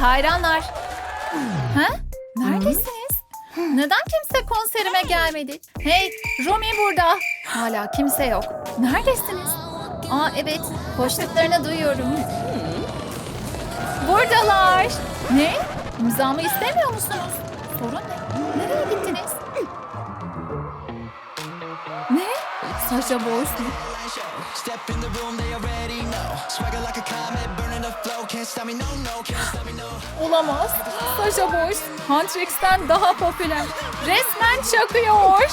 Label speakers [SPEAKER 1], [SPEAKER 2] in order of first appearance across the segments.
[SPEAKER 1] hayranlar. Ha? Neredesiniz? Neden kimse konserime gelmedi? Hey, Romy burada. Hala kimse yok. Neredesiniz? Aa evet, koştuklarını duyuyorum. Buradalar. Ne? İmzamı istemiyor musunuz? Sorun ne? Nereye gittiniz? Ne? Sasha Boyce mu? Olamaz. Sasha Boyce, Huntrix'ten daha popüler. Resmen çakıyor.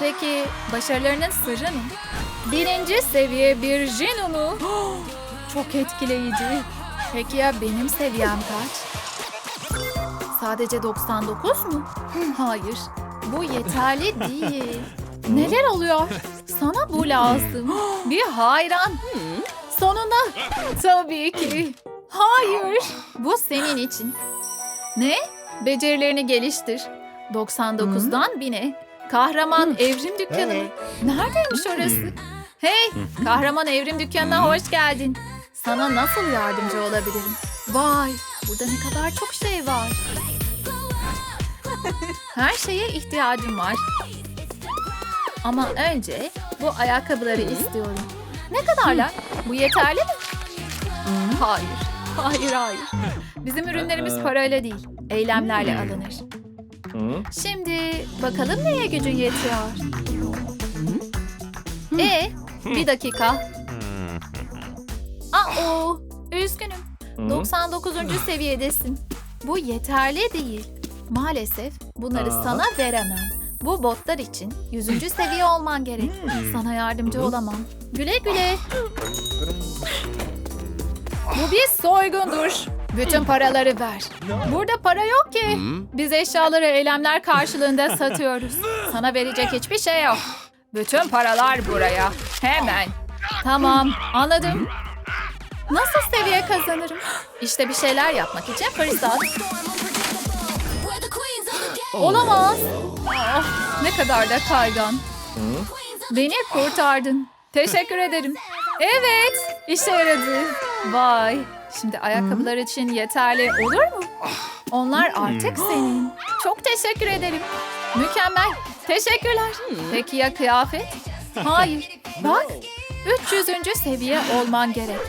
[SPEAKER 1] Peki başarılarının sırrı ne? Birinci seviye bir Jinunu. Çok etkileyici. Peki ya benim seviyem kaç? Sadece 99 mu? Hayır. Bu yeterli değil. Neler oluyor? Sana bu lazım. Bir hayran. Sonunda. Tabii ki. Hayır. Bu senin için. Ne? Becerilerini geliştir. 99'dan 1000'e. Kahraman evrim dükkanı mı? Neredeymiş orası? Hey, kahraman evrim dükkanına hoş geldin. Sana nasıl yardımcı olabilirim? Vay, burada ne kadar çok şey var. Her şeye ihtiyacım var. Ama önce bu ayakkabıları istiyorum. Ne kadarlar? Bu yeterli mi? Hayır. Hayır, hayır. Bizim ürünlerimiz parayla değil, eylemlerle alınır. Şimdi bakalım neye gücün yetiyor? E, bir dakika. Aa, üzgünüm. 99. seviyedesin. Bu yeterli değil. Maalesef bunları sana veremem. Bu botlar için 100. seviye olman gerek. Sana yardımcı olamam. Güle güle. Bu bir soygundur. Bütün paraları ver. Burada para yok ki. Biz eşyaları eylemler karşılığında satıyoruz. Sana verecek hiçbir şey yok. Bütün paralar buraya. Hemen. Tamam, anladım. Nasıl seviye kazanırım? İşte bir şeyler yapmak için fırsat. Olamaz. Ah, ne kadar da kaygan. Beni kurtardın. Teşekkür ederim. Evet, işe yaradı. Vay. Şimdi ayakkabılar için yeterli olur mu? Onlar artık senin. Çok teşekkür ederim. Mükemmel. Teşekkürler. Peki ya kıyafet? Hayır. Bak. 300. seviye olman gerek.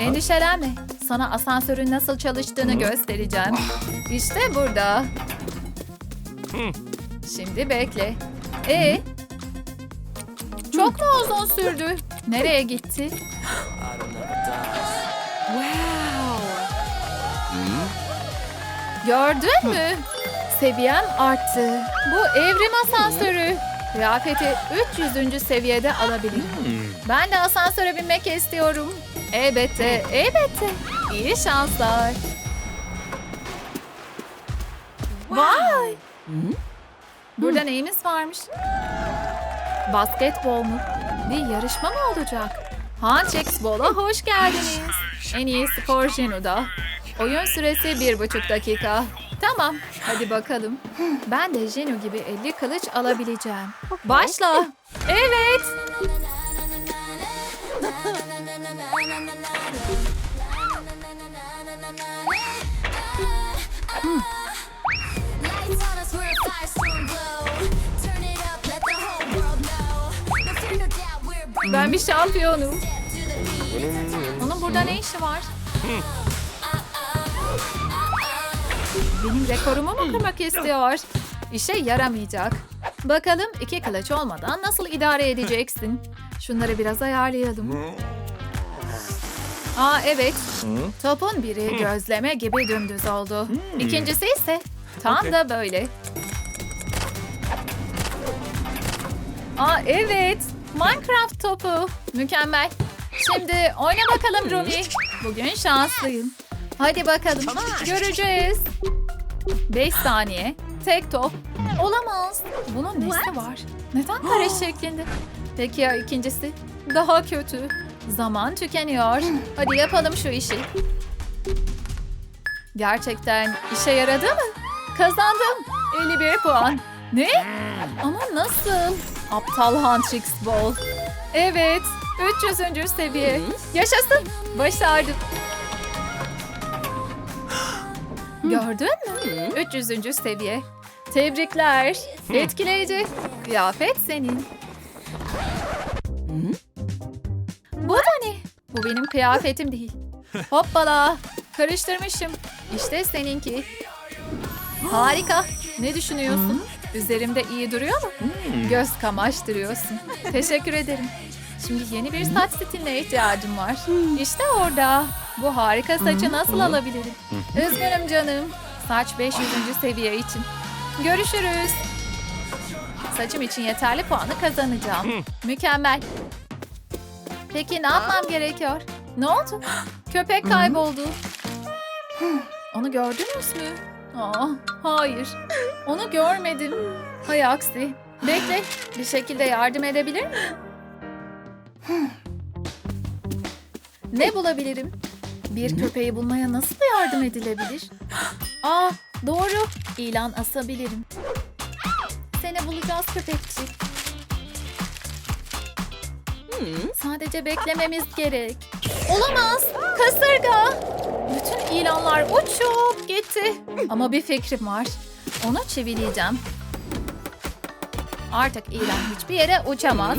[SPEAKER 1] Endişelenme. Sana asansörün nasıl çalıştığını göstereceğim. İşte burada. Şimdi bekle. E çok mu uzun sürdü? Nereye gitti? Wow. Gördün mü? Seviyem arttı. Bu evrim asansörü. Kıyafeti 300. seviyede alabilirim. Ben de asansöre binmek istiyorum. Elbette, elbette. İyi şanslar. Vay! Burada neyimiz varmış? Basketbol mu? Bir yarışma mı olacak? Hanchex Bowl'a hoş geldiniz. En iyi skor Jenu'da. Oyun süresi bir buçuk dakika. Tamam, hadi bakalım. Ben de Jenu gibi 50 kılıç alabileceğim. Başla. Evet.
[SPEAKER 2] Lights
[SPEAKER 1] Ben bir şampiyonum.
[SPEAKER 2] beat.
[SPEAKER 1] Onun burada ne işi var? Benim rekorumu mu kırmak istiyor? İşe yaramayacak. Bakalım iki kılıç olmadan nasıl idare edeceksin? Şunları biraz ayarlayalım. Aa evet. Topun biri gözleme gibi dümdüz oldu. İkincisi ise tam da böyle. Aa evet. Minecraft topu. Mükemmel. Şimdi oyna bakalım Rumi. Bugün şanslıyım. Hadi bakalım. Göreceğiz. 5 saniye. Tek top. Olamaz. Bunun nesi var? Neden kare şeklinde? Peki ya ikincisi? Daha kötü. Zaman tükeniyor. Hadi yapalım şu işi. Gerçekten işe yaradı mı? Kazandım. 51 puan. Ne? Ama nasıl? Aptal Huntrix Ball. Evet. 300. seviye. Yaşasın. Başardım. Gördün mü? 300. seviye. Tebrikler. Etkileyici. Kıyafet senin. Bu da ne? Bu benim kıyafetim değil. Hoppala. Karıştırmışım. İşte seninki. Harika. Ne düşünüyorsun? Üzerimde iyi duruyor mu? Göz kamaştırıyorsun. Teşekkür ederim. Şimdi yeni bir saç stiline ihtiyacım var. İşte orada. Bu harika saçı nasıl alabilirim? Üzgünüm canım. Saç 500. seviye için. Görüşürüz. Saçım için yeterli puanı kazanacağım. Mükemmel. Peki ne yapmam gerekiyor? Ne oldu? Köpek kayboldu. Onu gördünüz mü? Aa, hayır. Onu görmedim. Hay aksi. Bekle. Bir şekilde yardım edebilir miyim? Ne bulabilirim? Bir köpeği bulmaya nasıl yardım edilebilir? Aa, doğru. İlan asabilirim. Seni bulacağız köpekçik. Sadece beklememiz gerek. Olamaz. Kasırga. Bütün ilanlar uçup gitti. Ama bir fikrim var. Onu çivileyeceğim. Artık ilan hiçbir yere uçamaz.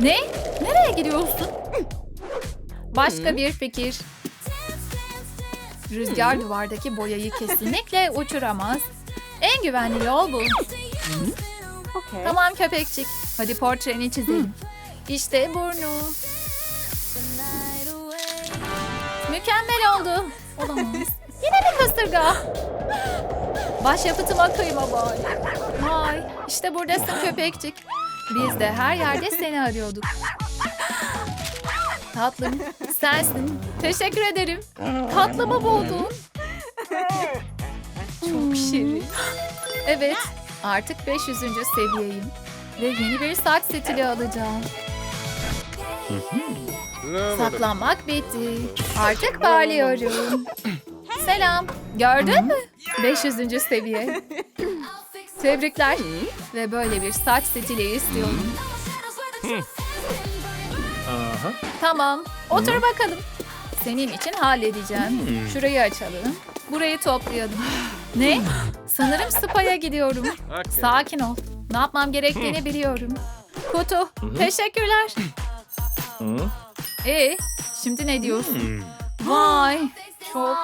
[SPEAKER 1] Ne? Nereye gidiyorsun? Başka bir fikir. Rüzgar duvardaki boyayı kesinlikle uçuramaz. En güvenli yol bu. Tamam köpekçik. Hadi portreni çizelim. İşte burnu. Mükemmel oldu. Olamaz. Yine bir kasırga. Başyapıtıma kıyma bari. Vay, işte buradasın köpekçik. Biz de her yerde seni arıyorduk. Tatlım, sensin. Teşekkür ederim. Tatlımı buldun. Çok şirin. Evet, artık 500. seviyeyim. Ve yeni bir saç stili alacağım. Saklanmak bitti. Artık parlıyorum. Selam. Gördün mü? 500. seviye. Tebrikler. Ve böyle bir saç stili istiyorum. Tamam. Otur bakalım. Senin için halledeceğim. Şurayı açalım. Burayı toplayalım. Ne? Sanırım spa'ya gidiyorum. Sakin ol. Ne yapmam gerektiğini biliyorum. Kutu. Teşekkürler. E, şimdi ne diyorsun? Vay, çok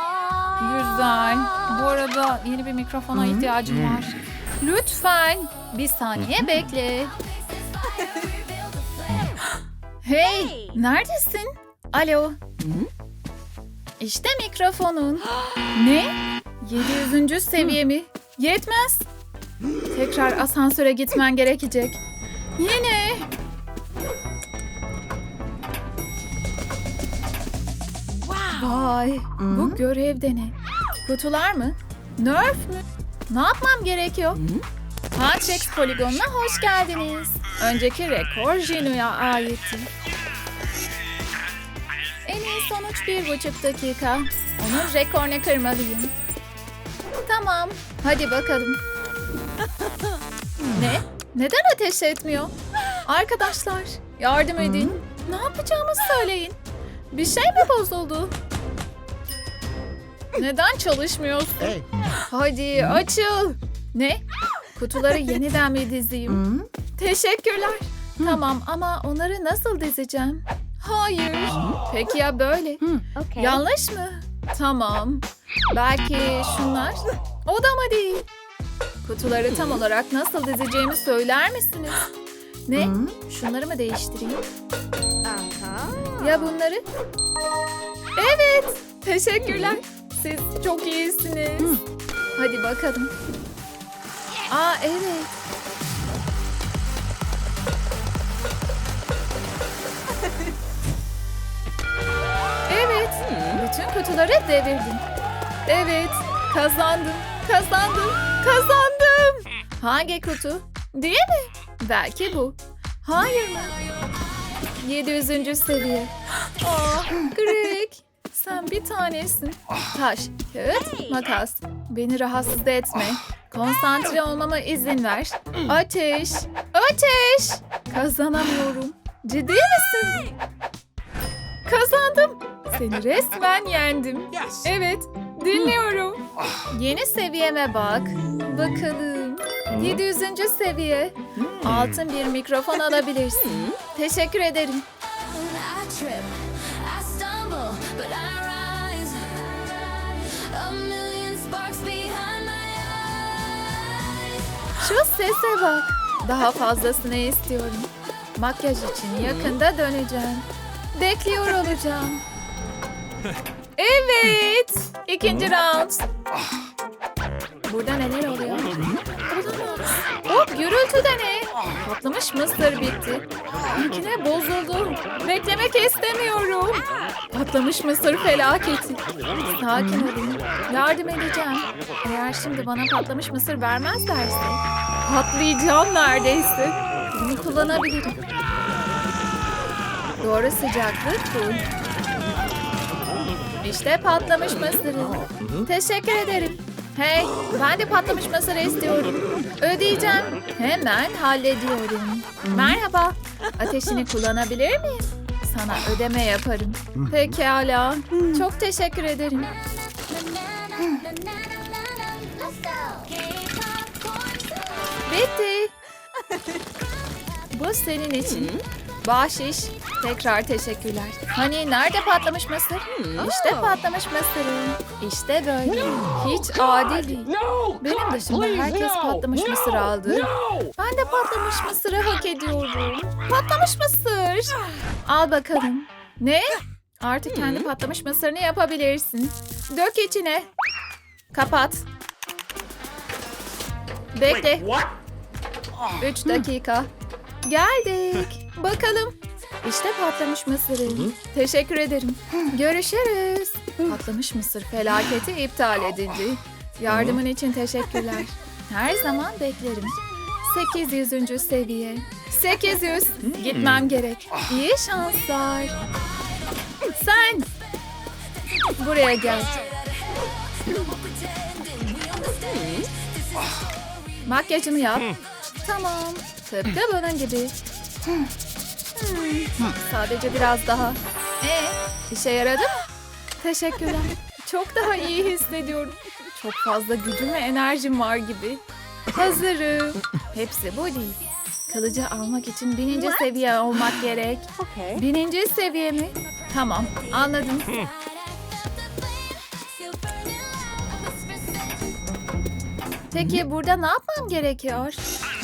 [SPEAKER 1] güzel. Bu arada yeni bir mikrofona ihtiyacım var. Lütfen bir saniye bekle. Hey, neredesin? Alo. İşte mikrofonun. ne? 700. seviye mi? Yetmez. Tekrar asansöre gitmen gerekecek. Yine. Vay, bu görevde ne? Kutular mı? Nerf mü? Ne yapmam gerekiyor? Huntrix poligonuna hoş geldiniz. Önceki rekor Jinu'ya aitti. En iyi sonuç bir buçuk dakika. Onun rekorunu kırmalıyım. Tamam, hadi bakalım. Ne? Neden ateş etmiyor? Arkadaşlar, yardım edin. Ne yapacağımı söyleyin. Bir şey mi bozuldu? Neden çalışmıyorsun? Hadi açıl. Ne? Kutuları yeniden mi dizeyim? Teşekkürler. Tamam ama onları nasıl dizeceğim? Hayır. Peki ya böyle? Yanlış mı? Tamam. Belki şunlar? O da mı değil? Kutuları tam olarak nasıl dizeceğimi söyler misiniz? Ne? Şunları mı değiştireyim? Ya bunları? Evet. Teşekkürler. Siz çok iyisiniz. Hadi bakalım. Aa evet. Evet. Bütün kutuları devirdim. Evet. Kazandım. Kazandım. Kazandım. Hangi kutu? Değil mi? Belki bu. Hayır mı? 700. seviye. Aa, Greg. Sen bir tanesin. Taş, kağıt, makas. Beni rahatsız etme. Konsantre olmama izin ver. Ateş, ateş. Kazanamıyorum. Ciddi misin? Kazandım. Seni resmen yendim. Evet, Dinliyorum. Yeni seviyeme bak. Bakalım. 700. seviye. Altın bir mikrofon alabilirsin. Teşekkür ederim. Şu sese bak. Daha fazlasını istiyorum. Makyaj için yakında döneceğim. Bekliyor olacağım. Evet. İkinci round. Burada neler oluyor? Olamaz. O gürültü de ne? Patlamış mısır bitti. Makine bozuldu. Beklemek istemiyorum. Patlamış mısır felaketi. Sakin olun. Yardım edeceğim. Eğer şimdi bana patlamış mısır vermezlerse patlayacağım neredeyse. Bunu kullanabilirim. Doğru sıcaklık bu. İşte patlamış mısırım. Teşekkür ederim. Hey, ben de patlamış mısır istiyorum. Ödeyeceğim. Hemen hallediyorum. Merhaba. Ateşini kullanabilir miyim? Sana ödeme yaparım. Pekala. Çok teşekkür ederim. Bitti. Bu senin için. Bahşiş. Tekrar teşekkürler. Hani nerede patlamış mısır? İşte patlamış mısırım. İşte böyle. Hiç adil değil. Benim dışımda herkes patlamış mısır aldı. Ben de patlamış mısırı hak ediyorum. Patlamış mısır. Al bakalım. Ne? Artık kendi patlamış mısırını yapabilirsin. Dök içine. Kapat. Bekle. Üç dakika. Geldik. Bakalım. İşte patlamış mısırım. Teşekkür ederim. Görüşürüz. Patlamış mısır felaketi iptal edildi. Yardımın için teşekkürler. Her zaman beklerim. 800. seviye. 800. Gitmem gerek. İyi şanslar. Sen. Buraya gel. Makyajımı yap. Tamam. Tıpkı bunun gibi. Sadece biraz daha. Ee, işe yaradı mı? Teşekkürler. Çok daha iyi hissediyorum. Çok fazla gücüm ve enerjim var gibi. Hazırım. Hepsi bu değil. Kılıcı almak için bininci seviye olmak gerek. Bininci seviye mi? Tamam, anladım. Peki burada ne yapmam gerekiyor?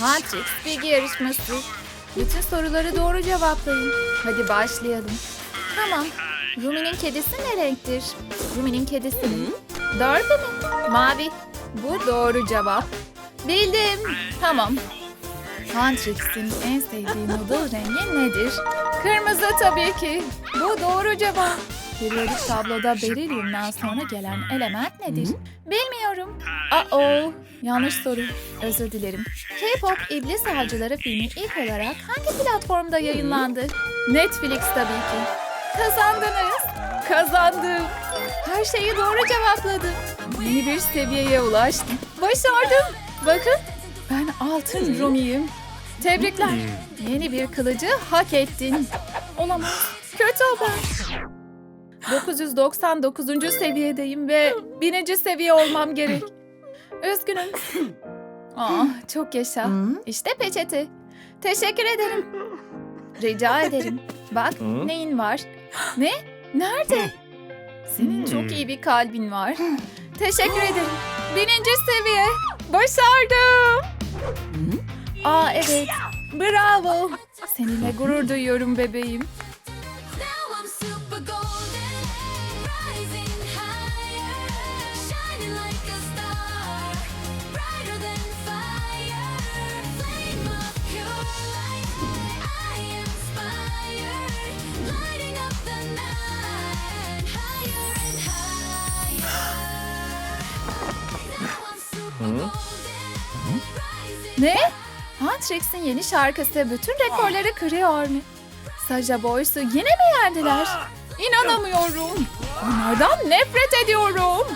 [SPEAKER 1] Matrix bilgi yarışması. Bütün soruları doğru cevaplayın. Hadi başlayalım. Tamam. Rumi'nin kedisi ne renktir? Rumi'nin kedisi mi? Dördü mü? Mavi. Bu doğru cevap. Bildim. Tamam. Huntrix'in en sevdiği noodle rengi nedir? Kırmızı tabii ki. Bu doğru cevap. Periyodik tabloda berilyumdan sonra gelen element nedir? Bilmiyorum. Aa, yanlış soru. Özür dilerim. K-pop İblis Avcıları filmi ilk olarak hangi platformda yayınlandı? Netflix tabii ki. Kazandınız. Kazandım. Her şeyi doğru cevapladım. Yeni bir seviyeye ulaştım. Başardım. Bakın ben altın Rumi'yim. Tebrikler. Yeni bir kılıcı hak ettin. Olamaz. Kötü haber. 999. seviyedeyim ve 1000. seviye olmam gerek. Üzgünüm. Ah, çok yaşa. İşte peçete. Teşekkür ederim. Rica ederim. Bak neyin var? Ne? Nerede? Senin çok iyi bir kalbin var. Teşekkür ederim. Bininci seviye. Başardım. Aa evet. Bravo. Seninle gurur duyuyorum bebeğim. Ne? Huntrix'in yeni şarkısı bütün rekorları kırıyor mu? Saja Boys'u yine mi yendiler? İnanamıyorum. Onlardan nefret ediyorum.